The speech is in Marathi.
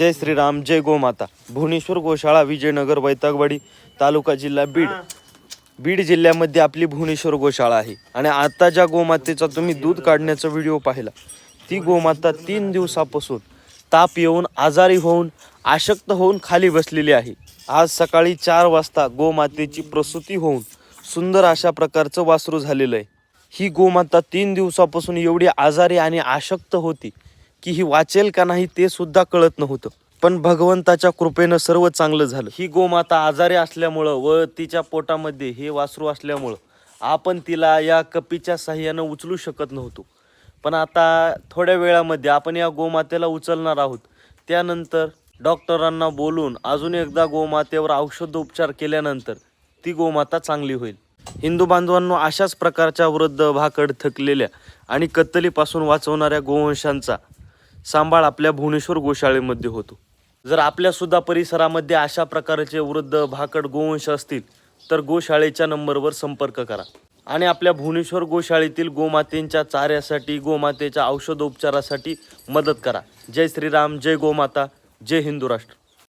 जय श्रीराम जय गोमाता. भुवनेश्वर गोशाळा विजयनगर वैतागवाडी तालुका जिल्हा बीड. बीड जिल्ह्यामध्ये आपली भुवनेश्वर गोशाळा आहे. आणि आता ज्या गोमातेचा तुम्ही दूध काढण्याचा व्हिडिओ पाहिला ती गोमाता तीन दिवसापासून ताप येऊन आजारी होऊन आशक्त होऊन खाली बसलेली आहे. आज सकाळी चार वाजता गोमातेची प्रसूती होऊन सुंदर अशा प्रकारचं वासरू झालेलं आहे. ही गोमाता तीन दिवसापासून एवढी आजारी आणि आशक्त होती. की ही वाचेल का नाही ते सुद्धा कळत नव्हतं. पण भगवंताच्या कृपेनं सर्व चांगलं झालं. ही गोमाता आजारी असल्यामुळं व तिच्या पोटामध्ये हे वासरू असल्यामुळं आपण तिला या कपीच्या साह्यानं उचलू शकत नव्हतो. पण आता थोड्या वेळामध्ये आपण या गोमातेला उचलणार आहोत. त्यानंतर डॉक्टरांना बोलून अजून एकदा गोमातेवर औषधोपचार केल्यानंतर ती गोमाता चांगली होईल. हिंदू बांधवांनो अशाच प्रकारच्या वृद्ध भाकड थकलेल्या आणि कत्तलीपासून वाचवणाऱ्या गोवंशांचा सांभाळ आपल्या भुवनेश्वर गोशाळेमध्ये होतो. जर आपल्यासुद्धा परिसरामध्ये अशा प्रकारचे वृद्ध भाकड गोवंश असतील तर गोशाळेच्या नंबरवर संपर्क करा. आणि आपल्या भुवनेश्वर गोशाळेतील गोमातेंच्या चाऱ्यासाठी गोमातेच्या औषधोपचारासाठी मदत करा. जय श्रीराम जय गोमाता जय हिंदू राष्ट्र.